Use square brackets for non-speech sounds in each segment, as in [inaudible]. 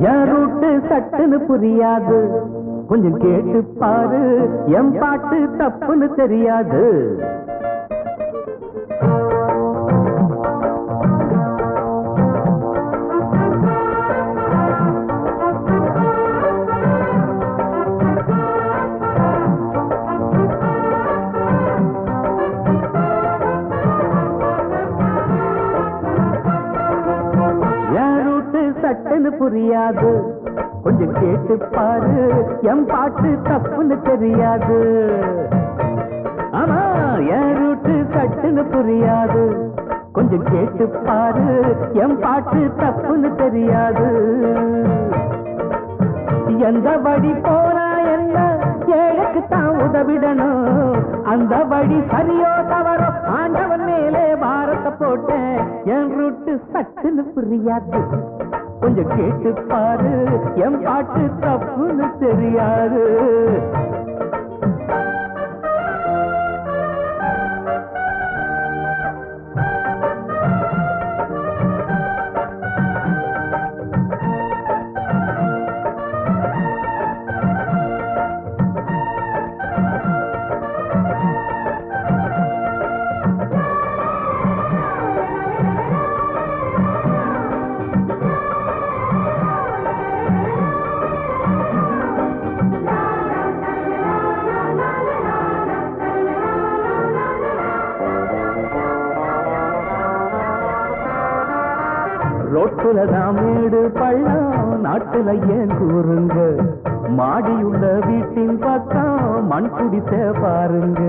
என் route சட்டுன்னு புரியாது? கொஞ்சம் கேட்டு பாரு என் பாட்டு தப்புன்னு தெரியாது. புரியாது. கொஞ்சம் கேட்டு பாரு என் பாட்டு தப்புன்னு தெரியாது. ஆமா என் ரூட்டு சட்டுன்னு புரியாது. கொஞ்சம் கேட்டு பாரு என் பாட்டு தப்புன்னு தெரியாது. எந்த வழி போனா என்ன? ஏழுக்கு தான் உதவிடணும். அந்த வழி சரியோ தவறோ ஆண்டவன் மேலே பாரத்தை போட்டேன். என் ரூட்டு சட்டுன்னு புரியாது. கொஞ்சம் கேட்டு பாரு என் பாட்டு தப்புன்னு தெரியாது. ரோட்டுல தான் மேடு பள்ளம். நாட்டுல ஏன் கூறுங்க? மாடியுள்ள வீட்டின் பக்கம் மண் குடித்த பாருங்க.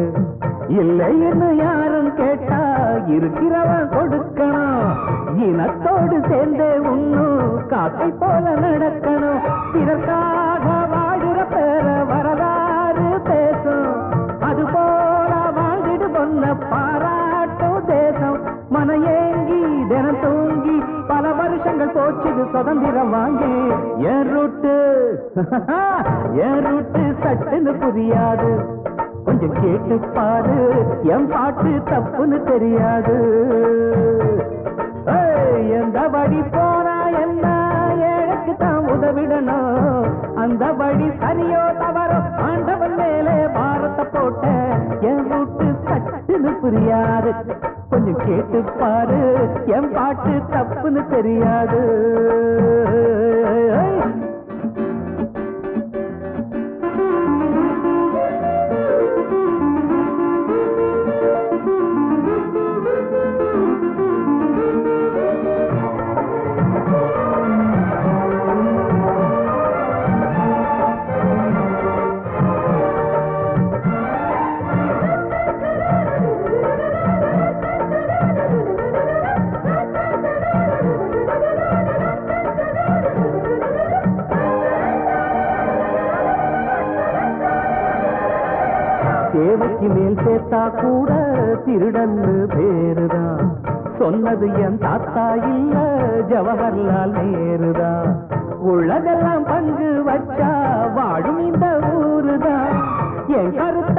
இல்லை என்ன யாரும் கேட்டா இருக்கிறவன் கொடுக்கணும். இனத்தோடு சேர்ந்தே உண்ணும் காக்கை போல நடக்கணும். இதற்காக வாடுற பேர வரலாறு பேசும். அது போல வாழ்ந்துட்டு பொண்ண பாரா. போச்சுது சுதந்திரம் வாங்கி. என் ரூட்டு. [laughs] என் ரூட்டு சட்டுன்னு புரியாது கொஞ்சம் கேட்டு பாரு என் பாட்டு தப்புன்னு தெரியாது. எந்த வழி போனா என்ன? எனக்கு தான் உதவிடணும். அந்த வழி சரியோ தவறோ ஆண்டவன் மேலே பாரத்தை போட்ட என் ரூட்டு சட்டுன்னு புரியாது. கொஞ்சம் கேட்டு பாரு. என் பாட்டு தப்புன்னு தெரியாது. தேவைக்கு மேல் சேர்த்தா கூட திருடன்னு பேருதான் சொன்னது என் தாத்தா இல்ல ஜவஹர்லால் நேருதான் உள்ளதெல்லாம் பங்கு வச்சா வாழும் இந்த ஊருதான் என் கருத்து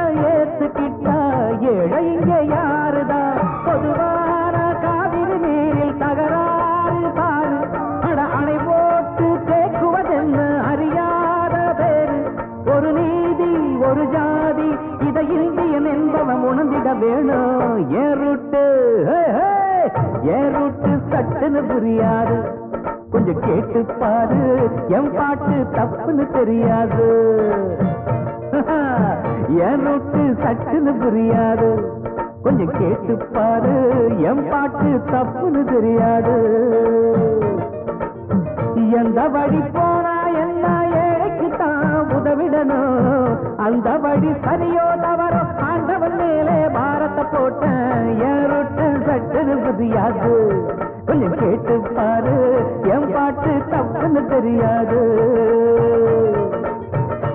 வேணும் ஏன் ரூட்டு ஏன் ரூட்டு சட்டுன்னு புரியாது. கொஞ்சம் கேட்டு பாரு என் பாட்டு தப்புன்னு தெரியாது. என் ரூட்டு சட்டுன்னு புரியாது. கொஞ்சம் கேட்டு பாரு என் பாட்டு தப்புன்னு தெரியாது. எந்த வழி போனா என்ன ஏழைக்கு தான் உதவிடணும். அந்த வழி சரியோதான் போட்டேன் என் ரொட்டு சட்டுன்னு புரியாது கொஞ்சம் கேட்டு பாரு என் பாட்டு தப்புன்னு தெரியாது.